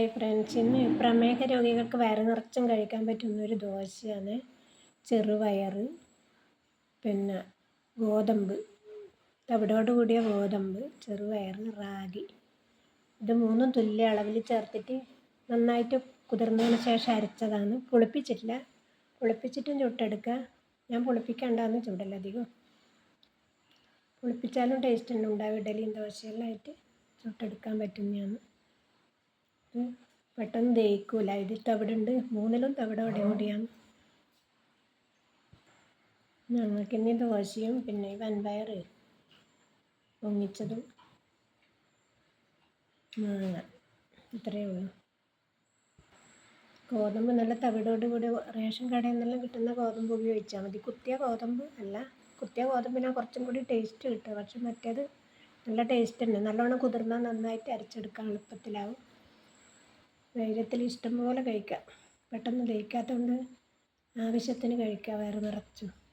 Hi friends ഇന്ന് പ്രമേഹ രോഗികൾക്ക് വയറ് നിറച്ചും കഴിക്കാൻ പറ്റുന്ന ഒരു ദോശയാണ് ചെറുപയർ പിന്നെ ഗോതമ്പ് തവിടോട് കൂടിയ ഗോതമ്പ് ചെറുപയർ റാഗി. ഇത് മൂന്നും തുല്യ അളവിൽ ചേർത്തിട്ട് നന്നായിട്ട് കുതിർന്നതിന് ശേഷം അരച്ചതാണ്. പുളിപ്പിച്ചിട്ടില്ല. പുളിപ്പിച്ചിട്ടും ചുട്ടെടുക്കുക. ഞാൻ പുളിപ്പിക്കാണ്ടാണ് ചൂടല്ലധികം പുളിപ്പിച്ചാലും ടേസ്റ്റ് ഉണ്ട്. ഉണ്ടാവും ഇഡലിയും ദോശയെല്ലാം ആയിട്ട് ചുട്ടെടുക്കാൻ പറ്റുന്നതാണ്. പെട്ടെന്ന് ദഹിക്കൂല. ഇത് തവിടുണ്ട്. മൂന്നിലും തവിട് അവിടെ കൂടിയാണ്. ഞങ്ങൾക്ക് ഇനി ദോശയും പിന്നെ വൻപയർ പൊങ്ങിച്ചതും മാങ്ങ. ഇത്രയേ ഉള്ളൂ. ഗോതമ്പ് നല്ല തവിടോട് കൂടി റേഷൻ കടയിൽ നിന്നെല്ലാം കിട്ടുന്ന ഗോതമ്പ് ഉപയോഗിച്ചാൽ മതി. കുത്തിയ ഗോതമ്പ് അല്ല കുത്തിയ ഗോതമ്പിനാ കുറച്ചും കൂടി ടേസ്റ്റ് കിട്ടുക. പക്ഷെ മറ്റേത് നല്ല ടേസ്റ്റ് തന്നെ. നല്ലോണം കുതിർന്നാൽ നന്നായിട്ട് അരച്ചെടുക്കാൻ എളുപ്പത്തിലാവും. ധൈര്യത്തിൽ ഇഷ്ടം പോലെ കഴിക്കാം. പെട്ടെന്ന് ദഹിക്കാത്തതുകൊണ്ട് ആവശ്യത്തിന് കഴിക്കാം. വയറ് നിറച്ചും.